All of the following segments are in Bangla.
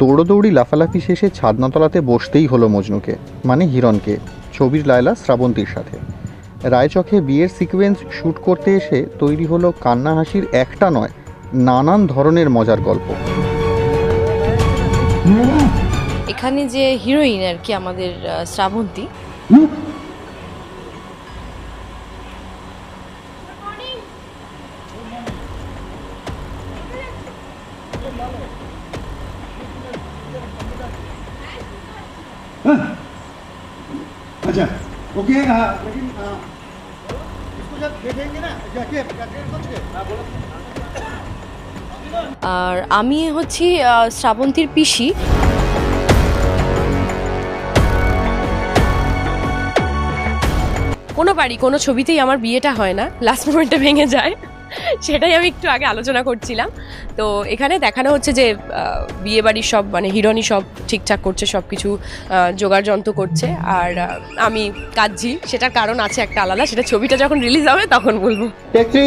দৌড়োদৌড়ি লাফালাফি শেষে ছাদনাতলাতে বসতেই হলো মজনুকে মানে হিরণকে, ছবির লায়লা শ্রাবন্তীর সাথে। রায়চকে বিয়ের সিকোয়েন্স শ্যুট করতে এসে তৈরি হলো কান্না হাসির একটা নয়, নানান ধরনের মজার গল্প। এখানে যে হিরোইন আর কি আমাদের শ্রাবন্তী। अच्छा ओके हाँ, लेकिन हाँ, इसको जब देखेंगे ना जाके जाके समझे हाँ बोलो আর আমি হচ্ছি আহ, শ্রাবন্তীর পিসি কোনো বাড়ি কোনো ছবিতেই আমার বিয়েটা হয় না লাস্ট মোমেন্টে ভেঙে যায় সেটাই আমি একটু আগে আলোচনা করছিলাম। তো এখানে দেখানো হচ্ছে যে বিয়ে বাড়ির সব মানে হিরণই সব ঠিকঠাক করছে সব কিছু জোগাড় যন্ত্র করছে। আর আমি কাঁদছি সেটার কারণ আছে একটা আলাদা সেটা ছবিটা যখন রিলিজ হবে তখন বলব। থ্রি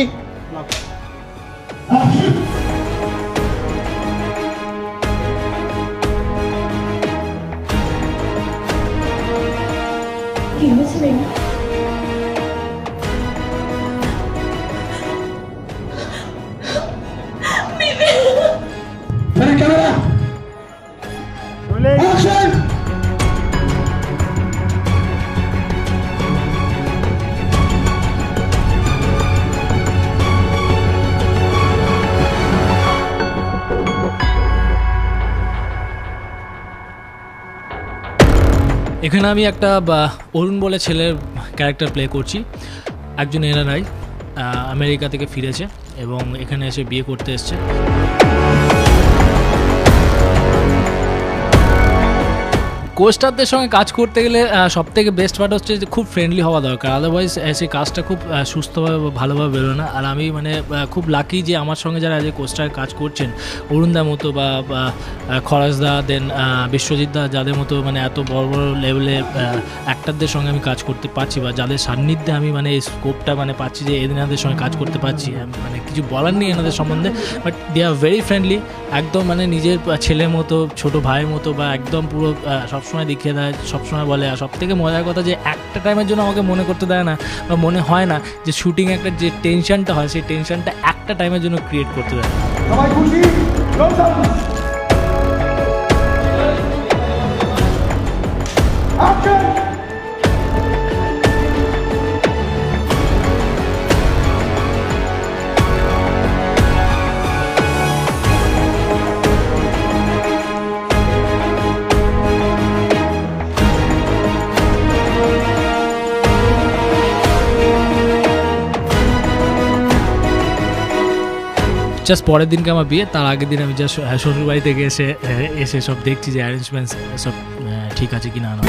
এখানে আমি একটা অরুণ বলে ছেলের ক্যারেক্টার প্লে করছি। একজন এনআরআই আমেরিকা থেকে ফিরেছে এবং এখানে এসে বিয়ে করতে এসছে। কোস্টারদের সঙ্গে কাজ করতে গেলে সব থেকে বেস্ট পার্ট হচ্ছে যে খুব ফ্রেন্ডলি হওয়া দরকার। আদারওয়াইজ সেই কাজটা খুব সুস্থভাবে ভালোভাবে বেরোয় না। আর আমি মানে খুব লাকি যে আমার সঙ্গে যারা যে কোস্টার কাজ করছেন অরুণদার মতো বা খরাজদা দেন বিশ্বজিৎ দা যাদের মতো মানে এত বড় বড় লেভেলে অ্যাক্টারদের সঙ্গে আমি কাজ করতে পারছি বা যাদের সান্নিধ্যে আমি মানে এই স্কোপটা মানে পাচ্ছি যে এনাদের সঙ্গে কাজ করতে পারছি মানে কিছু বলার নেই এনাদের সম্বন্ধে but they are very friendly একদম মানে নিজের ছেলের মতো ছোট ভাইয়ের মতো বা একদম পুরো আহ, সবসময় দেখিয়ে দেয়, সবসময় বলে আর সব থেকে মজার কথা যে, একটা টাইমের জন্য আমাকে মনে করতে দেয় না বা মনে হয় না যে শুটিং একটা যে টেনশনটা হয়, সেই টেনশনটা একটা টাইমের জন্য ক্রিয়েট করতে দেয়। সবাই খুশি জাস্ট পরের দিনকে আমার বিয়ে, তার আগের দিন আমি জাস্ট শ্বশুর বাড়ি থেকে এসে এসে সব দেখছি যে অ্যারেঞ্জমেন্টস সব ঠিক আছে কি না না।